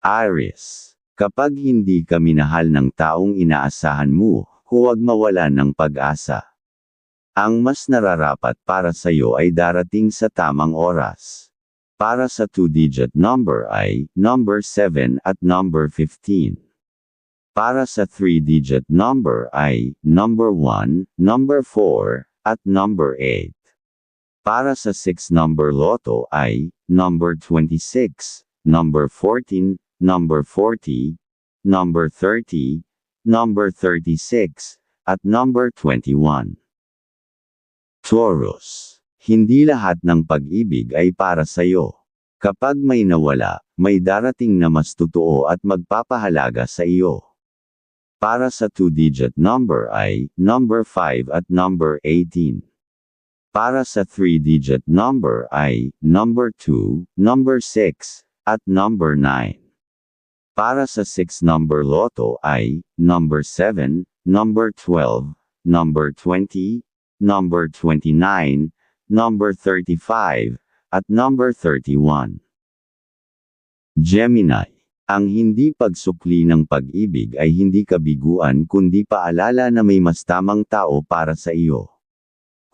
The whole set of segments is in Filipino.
Aries. Kapag hindi ka minahal ng taong inaasahan mo, huwag mawalan ng pag-asa. Ang mas nararapat para sa iyo ay darating sa tamang oras. Para sa two-digit number ay number 7 at number 15. Para sa three-digit number ay number 1, number 4, at number 8. Para sa 6 number loto ay number 26, number 14, number 40, number 30, number 36, at number 21. Taurus. Hindi lahat ng pag-ibig ay para sa iyo. Kapag may nawala, may darating na mas totoo at magpapahalaga sa iyo. Para sa two-digit number ay number 5 at number 18. Para sa three-digit number ay number 2, number 6, at number 9. Para sa 6 number loto ay number 7, number 12, number 20, number 29, number 35, at number 31. Gemini. Ang hindi pagsukli ng pag-ibig ay hindi kabiguan kundi paalala na may mas tamang tao para sa iyo.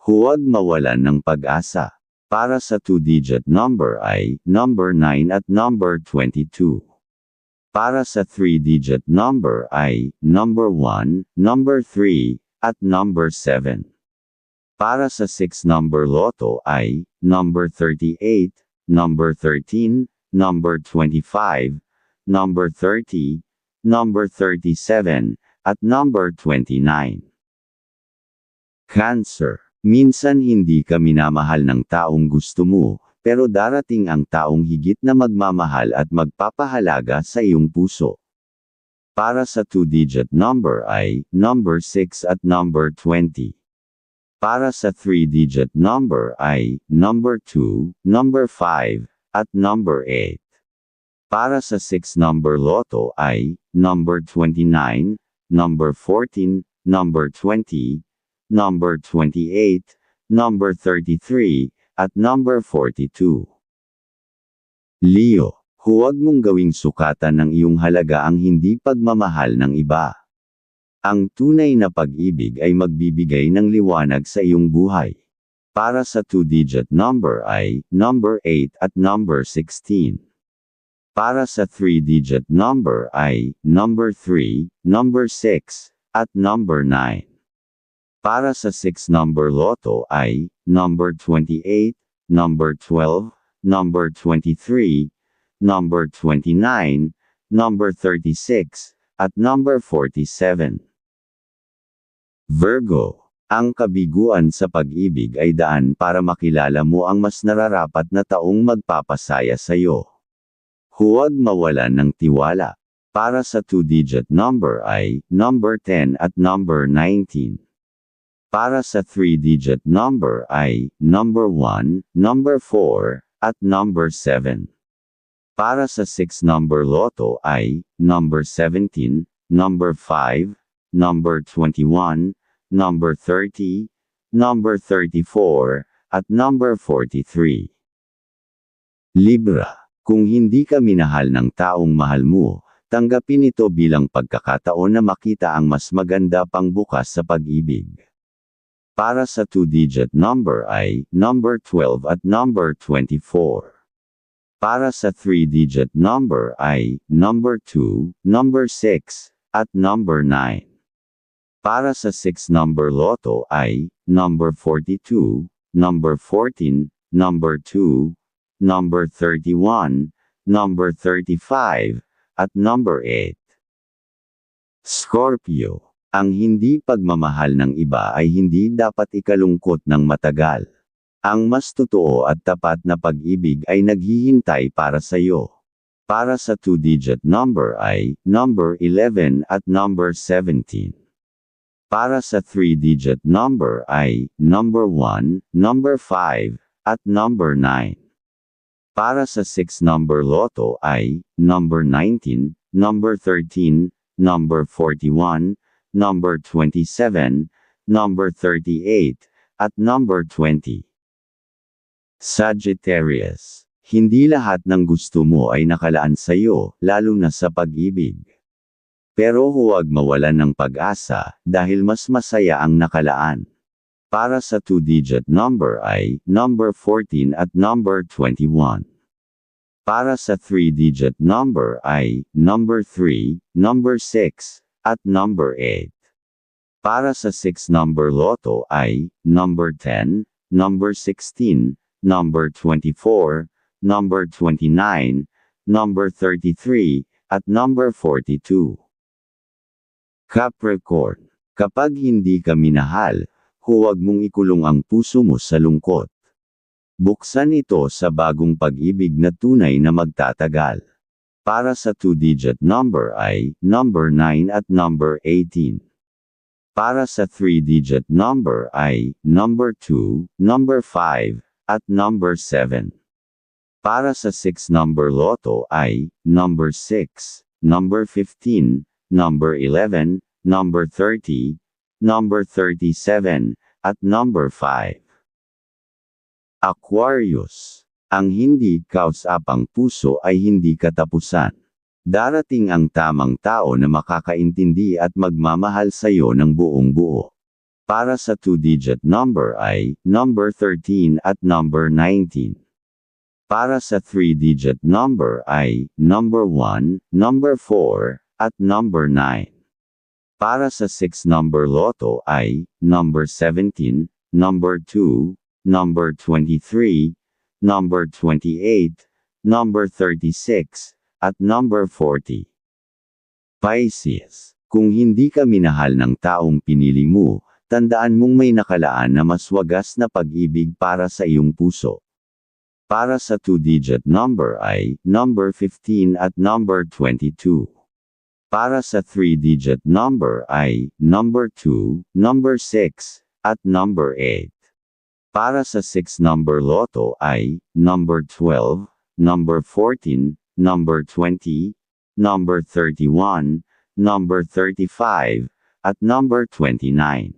Huwag mawalan ng pag-asa. Para sa two-digit number ay number 9 at number 22. Para sa three-digit number ay number 1, number 3, at number 7. Para sa 6 number loto ay number 38, number 13, number 25, number 30, number 37, at number 29. Cancer. Minsan hindi ka minamahal ng taong gusto mo, pero darating ang taong higit na magmamahal at magpapahalaga sa iyong puso. Para sa two-digit number ay number 6 at number 20. Para sa three-digit number ay number 2, number 5, at number 8. Para sa 6 number loto ay number 29, number 14, number 20, number 28, number 33, at number 42. Leo, huwag mong gawing sukatan ng iyong halaga ang hindi pagmamahal ng iba. Ang tunay na pag-ibig ay magbibigay ng liwanag sa iyong buhay. Para sa two-digit number ay number 8 at number 16. Para sa three-digit number ay number 3, number 6, at number 9. Para sa 6 number loto ay number 28, number 12, number 23, number 29, number 36, at number 47. Virgo, ang kabiguan sa pag-ibig ay daan para makilala mo ang mas nararapat na taong magpapasaya sa iyo. Huwag mawalan ng tiwala. Para sa two-digit number ay number 10 at number 19. Para sa three-digit number ay number 1, number 4, at number 7. Para sa 6 number loto ay number 17, number 5, number 21, number 30, number 34, at number 43. Libra, kung hindi ka minahal ng taong mahal mo, tanggapin ito bilang pagkakataon na makita ang mas maganda pang bukas sa pag-ibig. Para sa two-digit number ay number 12 at number 24. Para sa three-digit number ay number 2, number 6, at number 9. Para sa 6 number loto ay number 42, number 14, number 2, number 31, number 35, at number 8. Scorpio, ang hindi pagmamahal ng iba ay hindi dapat ikalungkot ng matagal. Ang mas totoo at tapat na pag-ibig ay naghihintay para sa iyo. Para sa two-digit number ay number 11 at number 17. Para sa three-digit number ay number 1, number 5, at number 9. Para sa 6 number loto ay number 19, number 13, number 41, number 27, number 38, at number 20. Sagittarius. Hindi lahat ng gusto mo ay nakalaan sa iyo, lalo na sa pag-ibig. Pero huwag mawalan ng pag-asa, dahil mas masaya ang nakalaan. Para sa two-digit number ay, number 14 at number 21. Para sa three-digit number ay, number 3, number 6, at number 8. Para sa 6 number loto ay, number 10, number 16, number 24, number 29, number 33, at number 42. Capricorn. Kapag hindi ka minahal, huwag mong ikulong ang puso mo sa lungkot. Buksan ito sa bagong pag-ibig na tunay na magtatagal. Para sa two-digit number ay, number 9 at number 18. Para sa three-digit number ay, number 2, number 5, at number 7. Para sa six number loto ay, number 6, number 15, number 11, number 30, number 37, at number 5. Aquarius. Ang hindi kausapang puso ay hindi katapusan. Darating ang tamang tao na makakaintindi at magmamahal sa iyo ng buong buo. Para sa two-digit number ay, number 13 at number 19. Para sa three-digit number ay, number 1, number 4, at number 9. Para sa six number loto ay, number 17, number 2, number 23, number 28, number 36, at number 40. Pisces, kung hindi ka minahal ng taong pinili mo, tandaan mong may nakalaan na mas wagas na pag-ibig para sa iyong puso. Para sa two-digit number ay, number 15 at number 22. Para sa three-digit number ay, number 2, number 6, at number 8. Para sa 6 number loto ay, number 12, number 14, number 20, number 31, number 35, at number 29.